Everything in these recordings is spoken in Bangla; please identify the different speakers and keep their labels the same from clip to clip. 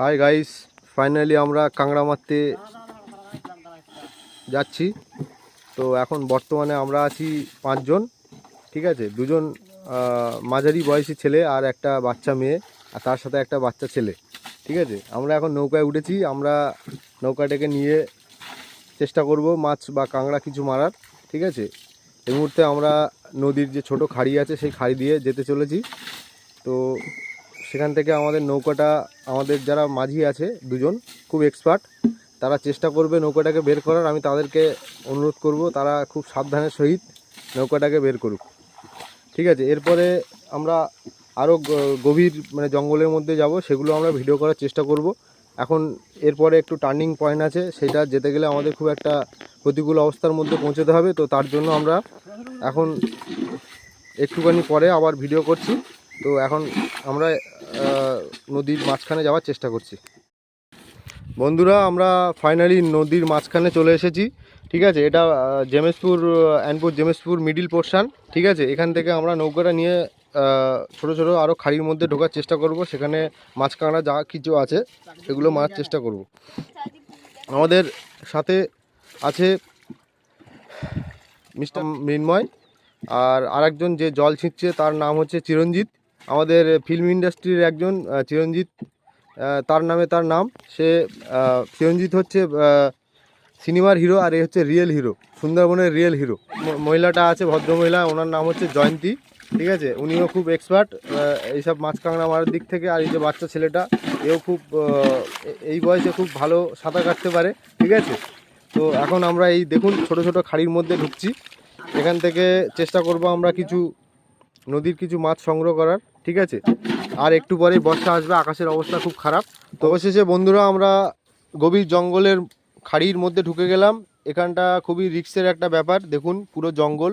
Speaker 1: হাই গাইস ফাইনালি আমরা কাঁকড়া মারতে যাচ্ছি। তো এখন বর্তমানে আমরা আছি পাঁচজন, ঠিক আছে? দুজন মাঝারি বয়সী ছেলে আর একটা বাচ্চা মেয়ে, আর তার সাথে একটা বাচ্চা ছেলে, ঠিক আছে? আমরা এখন নৌকায় উঠেছি, আমরা নৌকাটাকে নিয়ে চেষ্টা করব মাছ বা কাঁকড়া কিছু মারার, ঠিক আছে? এই মুহূর্তে আমরা নদীর যে ছোট খাড়ি আছে, সেই খাড়ি দিয়ে যেতে চলেছি। তো সেখান থেকে আমাদের নৌকাটা, আমাদের যারা মাঝি আছে দুজন, খুব এক্সপার্ট তারা চেষ্টা করবে নৌকাটাকে বের করার। আমি তাদেরকে অনুরোধ করব, তারা খুব সাবধানের সহিত নৌকাটাকে বের করুক। ঠিক আছে? এরপরে আমরা আরও গভীর মানে জঙ্গলের মধ্যে যাব, সেগুলো আমরা ভিডিও করার চেষ্টা করব। এখন এরপরে একটু টার্নিং পয়েন্ট আছে, সেটা যেতে গেলে আমাদের খুব একটা প্রতিকূল অবস্থার মধ্যে পৌঁছতে হবে। তো তার জন্য আমরা এখন একটুখানি পরে আবার ভিডিও করছি। তো এখন আমরা নদীর মাঝখানে যাওয়ার চেষ্টা করছি। বন্ধুরা, আমরা ফাইনালি নদীর মাঝখানে চলে এসেছি, ঠিক আছে? এটা জেমেশপুর অ্যানপুর জেমেশপুর মিডিল পোর্শন ঠিক আছে? এখান থেকে আমরা নৌকাটা নিয়ে ছোট ছোট আরও খাড়ির মধ্যে ঢোকার চেষ্টা করব। সেখানে মাছ কাঁকড়া যা কিছু আছে, সেগুলো মারার চেষ্টা করব। আমাদের সাথে আছে মিস্টার মৃন্ময়, আর আরেকজন যে জল ছিঁচছে তার নাম হচ্ছে চিরঞ্জিত। আমাদের ফিল্ম ইন্ডাস্ট্রির একজন চিরঞ্জিত তার নামে তার নাম। সে চিরঞ্জিত হচ্ছে সিনেমার হিরো আর এ হচ্ছে রিয়েল হিরো সুন্দরবনের রিয়েল হিরো মহিলাটা আছে, ভদ্রমহিলা, ওনার নাম হচ্ছে জয়ন্তী, ঠিক আছে? উনিও খুব এক্সপার্ট এইসব মাছ কাঁকড়া মারার দিক থেকে আর এই যে বাচ্চা ছেলেটা, এও খুব এই বয়সে খুব ভালো সাঁতার কাটতে পারে, ঠিক আছে? তো এখন আমরা এই দেখুন, ছোট ছোট খাড়ির মধ্যে ঢুকছি। এখান থেকে চেষ্টা করব আমরা কিছু নদীর কিছু মাছ সংগ্রহ করার। ঠিক আছে? আর একটু পরেই বর্ষা আসবে, আকাশের অবস্থা খুব খারাপ। তো অবশেষে বন্ধুরা, আমরা গভীর জঙ্গলের খাড়ির মধ্যে ঢুকে গেলাম। এখানটা খুবই রিক্সের একটা ব্যাপার, দেখুন পুরো জঙ্গল।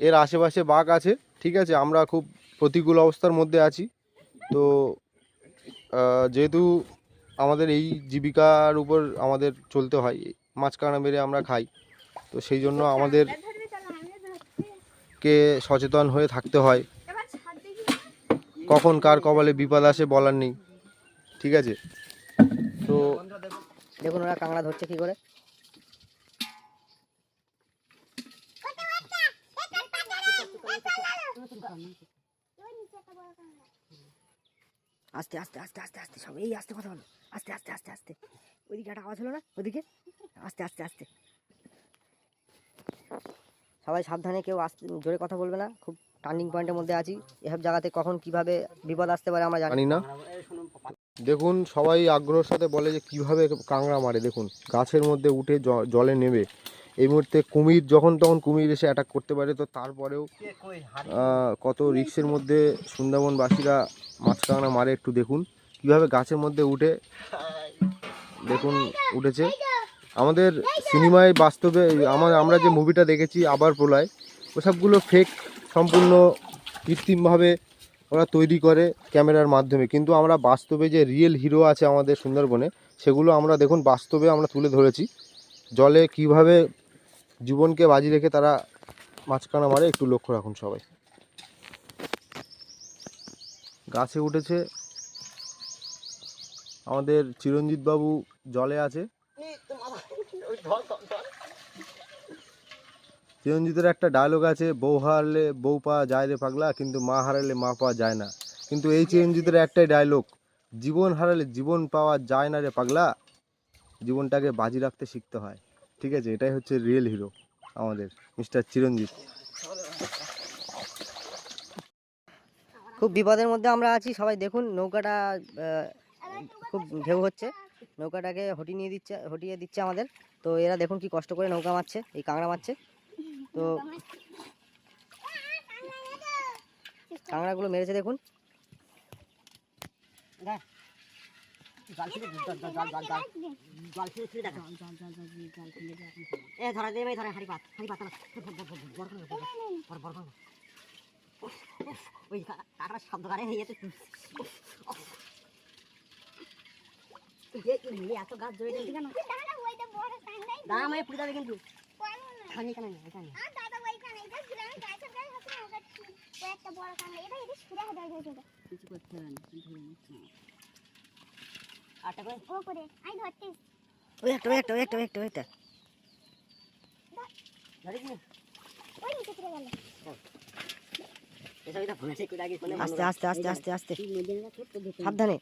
Speaker 1: এর আশেপাশে বাঘ আছে, ঠিক আছে? আমরা খুব প্রতিকূল অবস্থার মধ্যে আছি। তো যেহেতু আমাদের এই জীবিকার উপর আমাদের চলতে হয় মাছ কাঁকড়া মেরে আমরা খাই। তো সেই জন্য আমাদের কে সচেতন হয়ে থাকতে হয়। কখন কার কপালে বিপদ আসে বলার নেই। ঠিক আছে? তো
Speaker 2: দেখুন ওরা কাঁকড়া ধরছে কি করে। আস্তে আস্তে আস্তে আস্তে আস্তে, সব এই আস্তে কথা বলো। আস্তে আস্তে আস্তে আস্তে। ওইদিকে একটা আওয়াজ হলো না? ওদিকে আস্তে আস্তে আস্তে। সবাই সাবধানে কেউ আস্তে, জোরে কথা বলবে না। খুব টার্নিং পয়েন্টের মধ্যে আছি। এসব জায়গাতে কখন কীভাবে বিপদ আসতে পারে আমরা জানি
Speaker 1: না। দেখুন, সবাই আগ্রহের সাথে বলে যে কীভাবে কাঁকড়া মারে। দেখুন, গাছের মধ্যে উঠে জলে নেবে। এই মুহূর্তে কুমির, যখন তখন কুমির এসে অ্যাটাক করতে পারে, তো তারপরেও কত রিক্সের মধ্যে সুন্দরবনবাসীরা মাছ কাঁকড়া মারে একটু দেখুন। কীভাবে গাছের মধ্যে উঠে, দেখুন, উঠেছে। আমাদের সিনেমায় বাস্তবে আমার আমরা যে মুভিটা দেখেছি, আবার প্রলয়, ওসবগুলো ফেক সম্পূর্ণ কৃত্রিমভাবে ওরা তৈরি করে ক্যামেরার মাধ্যমে। কিন্তু আমরা বাস্তবে যে রিয়েল হিরো আছে আমাদের সুন্দরবনে, সেগুলো আমরা দেখুন, বাস্তবে আমরা তুলে ধরেছি। জলে কীভাবে জীবনকে বাজি রেখে তারা মাছখানা মারে, একটু লক্ষ্য রাখুন সবাই। গাছে উঠেছে। আমাদের চিরঞ্জিত বাবু জলে আছে। চিরঞ্জিতের একটা ডায়লগ আছে, বউ হারলে বউ পাওয়া যায় রে পাগলা, কিন্তু মা হারালে মা পাওয়া যায় না। কিন্তু এই চিরঞ্জিতের একটাই ডায়লগ জীবন হারালে জীবন পাওয়া যায় না রে পাগলা। জীবনটাকে বাজি রাখতে শিখতে হয়। ঠিক আছে, এটাই হচ্ছে রিয়েল হিরো আমাদের, মিস্টার চিরঞ্জিত।
Speaker 2: খুব বিপদের মধ্যে আমরা আছি, সবাই দেখুন, নৌকাটা খুব ঢেউ হচ্ছে। নৌকাটাকে হটিয়ে নিয়ে দিচ্ছে, হটিয়ে দিচ্ছে আমাদের। তো এরা দেখুন কি কষ্ট করে নৌকা মারছে, এই কাঁকড়া মারছে। তো কাঁকড়াগুলো মেরেছে দেখুন ওই কাঁকড়া শব্দ করে ইয়েতে এত গাছ জড়িয়ে গেছে কেন দাঁড়া মানে পুড়ে যাবে কিন্তু এখানে এখানে না, এখানে কিছু করতে হবে না
Speaker 3: ও করে আই ধরতে
Speaker 2: ওই একটা ওই একটা ওই একটা ওই একটা ওই একটা
Speaker 3: ওই নিচে পড়ে গেল
Speaker 2: আস্তে আস্তে আস্তে আস্তে আস্তে সাবধানে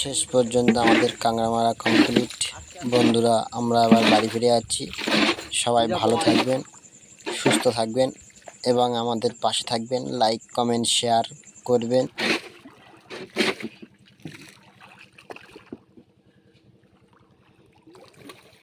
Speaker 4: শেষ পর্যন্ত আমাদের কাঁকড়া মারা কমপ্লিট বন্ধুরা, আমরা আবার বাড়ি ফিরে যাচ্ছি। সবাই ভালো থাকবেন, সুস্থ থাকবেন এবং আমাদের পাশে থাকবেন। লাইক কমেন্ট শেয়ার করবেন।